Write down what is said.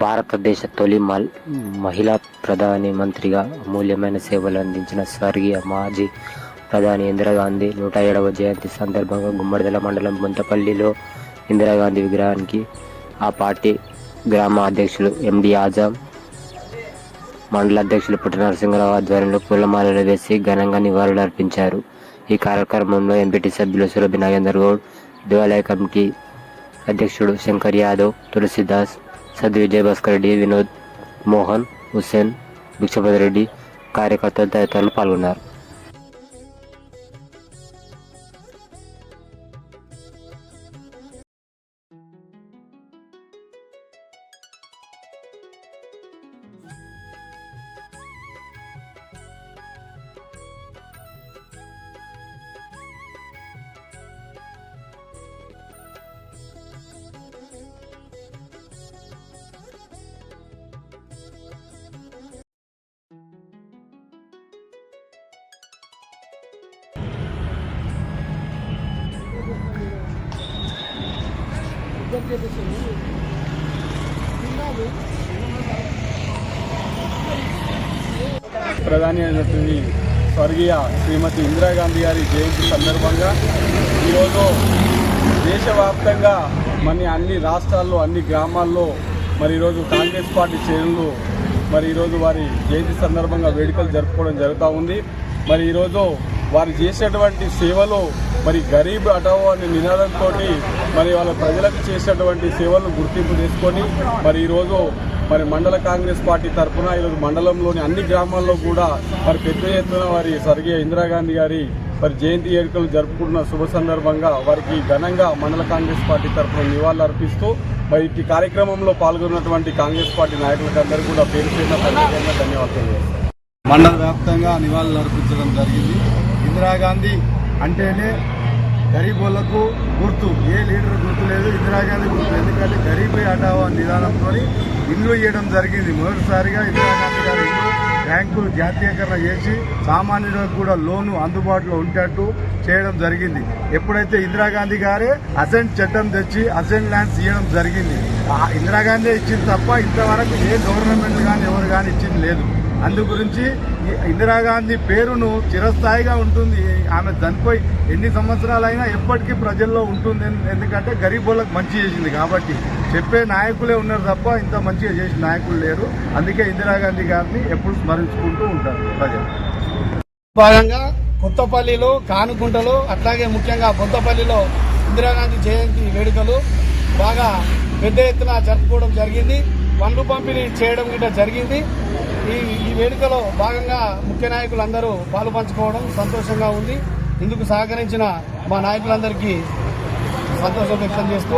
భారతదేశ తొలి మల్- మహిళా ప్రధాని మంత్రిగా అమూల్యమైన సేవలు అందించిన స్వర్గీయ మాజీ ప్రధాని ఇందిరాగాంధీ నూట ఏడవ జయంతి సందర్భంగా గుమ్మడిదల మండలం బొంతపల్లిలో ఇందిరాగాంధీ విగ్రహానికి ఆ పార్టీ గ్రామ అధ్యక్షులు ఎండి ఆజాం మండల అధ్యక్షులు పుట్ట నరసింహరావు ఆధ్వర్యంలో పూలమాలలు వేసి ఘనంగా నివాళులు అర్పించారు ఈ కార్యక్రమంలో ఎంపీటీ సభ్యులు సురభి నాగేందర్ గౌడ్ దేవాలయ కమిటీ అధ్యక్షుడు శంకర్ యాదవ్ తులసిదాస్ సద్ విజయభాస్కర్ రెడ్డి వినోద్ మోహన్ హుస్సేన్ భిక్షపతి రెడ్డి కార్యకర్తలు తదితరులు పాల్గొన్నారు. ప్రధాని అయినటువంటి స్వర్గీయ శ్రీమతి ఇందిరాగాంధీ గారి జయంతి సందర్భంగా ఈరోజు దేశవ్యాప్తంగా మన అన్ని రాష్ట్రాల్లో అన్ని గ్రామాల్లో మరి ఈరోజు కాంగ్రెస్ పార్టీ శ్రేణులు మరి ఈరోజు వారి జయంతి సందర్భంగా వేడుకలు జరుపుకోవడం జరుగుతూ ఉంది. మరి ఈరోజు వారు చేసేటువంటి సేవలు మరి గరీబ్ అటవో అనే నినాదంతో మరి వాళ్ళ ప్రజలకు చేసేటువంటి సేవలను గుర్తింపు చేసుకొని మరి ఈరోజు మరి మండల కాంగ్రెస్ పార్టీ తరఫున ఈరోజు మండలంలోని అన్ని గ్రామాల్లో కూడా మరి పెద్ద ఎత్తున వారి స్వర్గీయ ఇందిరాగాంధీ గారి మరి జయంతి వేడుకలు జరుపుకుంటున్న శుభ సందర్భంగా వారికి ఘనంగా మండల కాంగ్రెస్ పార్టీ తరఫున నివాళులు అర్పిస్తూ మరి ఈ కార్యక్రమంలో పాల్గొన్నటువంటి కాంగ్రెస్ పార్టీ నాయకులకు అందరూ కూడా పేరు పేరున ధన్యవాదాలు. మండల వ్యాప్తంగా నివాళులు అర్పించడం జరిగింది. ఇందిరాగాంధీ అంటేనే గరీబులకు గుర్తు. ఏ లీడర్ గుర్తు లేదు ఇందిరాగాంధీ గుర్తు. ఎందుకంటే గరీబీ హటావో నిదానంతో ఇల్లు ఇవ్వడం జరిగింది. మొదటిసారిగా ఇందిరాగాంధీ గారు ఇల్లు బ్యాంకులు జాతీయకరణ చేసి సామాన్యులకు కూడా లోను అందుబాటులో ఉండేట్టు చేయడం జరిగింది. ఎప్పుడైతే ఇందిరాగాంధీ గారే అసెంట్ చట్టం తెచ్చి అసెంట్ ల్యాండ్స్ ఇవ్వడం జరిగింది. ఆ ఇందిరాగాంధీ ఇచ్చింది తప్ప ఇంతవరకు ఏ గవర్నమెంట్ కానీ ఎవరు కానీ ఇచ్చింది లేదు. అందు గురించి ఇందిరాగాంధీ పేరును చిరస్థాయిగా ఉంటుంది. ఆమె చనిపోయి ఎన్ని సంవత్సరాలైనా ఎప్పటికీ ప్రజల్లో ఉంటుంది. ఎందుకంటే గరీబులకు మంచి చేసింది కాబట్టి చెప్పే నాయకులే ఉన్నారు తప్ప ఇంత మంచిగా చేసిన నాయకులు లేరు. అందుకే ఇందిరాగాంధీ గారిని ఎప్పుడు స్మరించుకుంటూ ఉంటారు ప్రజలు. భాగంగా కొత్తపల్లిలో కానుకుంటలో అట్లాగే ముఖ్యంగా బొంతపల్లిలో ఇందిరాగాంధీ జయంతి వేడుకలు బాగా పెద్ద ఎత్తున జరుపుకోవడం జరిగింది. పండ్లు పంపిణీ చేయడం గిట్ట జరిగింది. ఈ ఈ వేడుకలో భాగంగా ముఖ్య నాయకులు అందరూ పాలు పంచుకోవడం సంతోషంగా ఉంది. ఇందుకు సహకరించిన మా నాయకులందరికీ సంతోషం వ్యక్తం చేస్తూ